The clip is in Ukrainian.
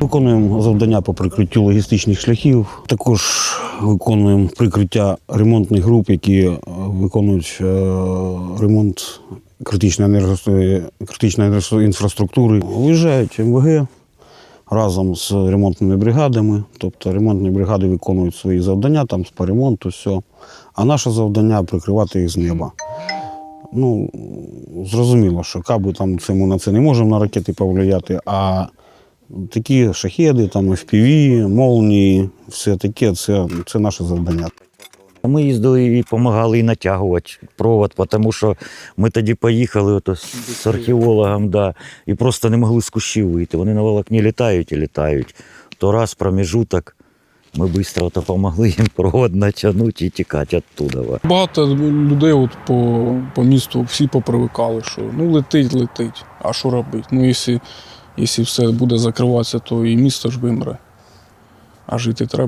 Виконуємо завдання по прикриттю логістичних шляхів. Також виконуємо прикриття ремонтних груп, які е, виконують е, ремонт критичної, енерго- критичної інфраструктури. Виїжджають МВГ разом з ремонтними бригадами. Тобто ремонтні бригади виконують свої завдання там по ремонту, все. А наше завдання прикривати їх з неба. Ну, зрозуміло, що кабу там ми на це не можемо на ракети повлияти, а такі шахеди, там FPV, молнії, все таке, це, це наше завдання. Ми їздили і допомагали і натягувати провод, тому що ми тоді поїхали ото з- з археологом, да, і просто не могли з кущів вийти. Вони на волокні літають і літають. То раз проміжуток, ми швидко допомогли їм провод натягнути і тікати оттуда. Багато людей от по, по місту всі попривикали, що ну летить, летить. А що робити? Ну, якщо, якщо все буде закриватися, то і місто ж вимре. А жити треба.